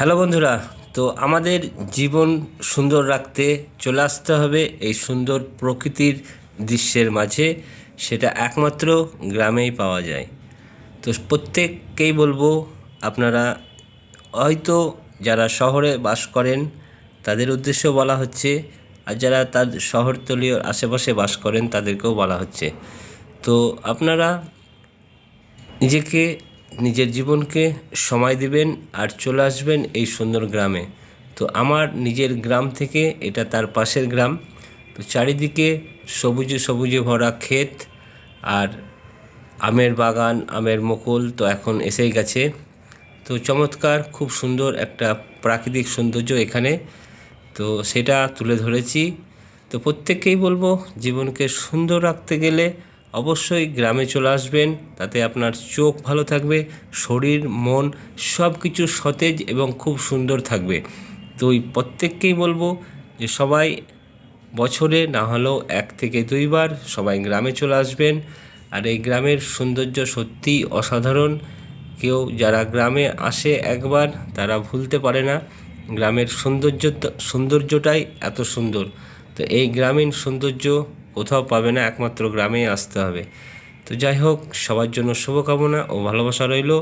Hello বন্ধুরা, তো আমাদের জীবন সুন্দর রাখতে চলে আসতে হবে এই সুন্দর প্রকৃতির দৃশ্যের মাঝে, সেটা একমাত্র গ্রামেই পাওয়া যায়। তো প্রত্যেককেই বলব, আপনারা হয়তো যারা শহরে বাস করেন, তাদের উদ্দেশ্য বলা হচ্ছে, আর যারা তার শহরতলীয় আশেপাশে বাস করেন, তাদেরকেও বলা হচ্ছে। তো আপনারা নিজেকে নিজের জীবনকে সময় দিবেন আর চলে আসবেন এই সুন্দর গ্রামে। তো আমার নিজের গ্রাম থেকে এটা তার পাশের গ্রাম। তো চারিদিকে সবুজে সবুজে ভরা ক্ষেত আর আমের বাগান, আমের মুকুল তো এখন এসেই গেছে। তো চমৎকার, খুব সুন্দর একটা প্রাকৃতিক সৌন্দর্য এখানে। তো সেটা তুলে ধরেছি। তো প্রত্যেককেই বলব, জীবনকে সুন্দর রাখতে গেলে অবশ্যই গ্রামে চলে আসবেন, তাতে আপনার চোখ ভালো থাকবে, শরীর, মন সব কিছু সতেজ এবং খুব সুন্দর থাকবে। তো ওই প্রত্যেককেই বলব যে সবাই বছরে না হলেও এক থেকে দুইবার সবাই গ্রামে চলে আসবেন। আর এই গ্রামের সৌন্দর্য সত্যিই অসাধারণ। কেউ যারা গ্রামে আসে একবার, তারা ভুলতে পারে না। গ্রামের সৌন্দর্য, সৌন্দর্যটাই এত সুন্দর। তো এই গ্রামীণ সৌন্দর্য কোথাও পাবে না, একমাত্র গ্রামেই আসতে হবে। তো যাই হোক, সবার জন্য শুভকামনা ও ভালোবাসা রইল।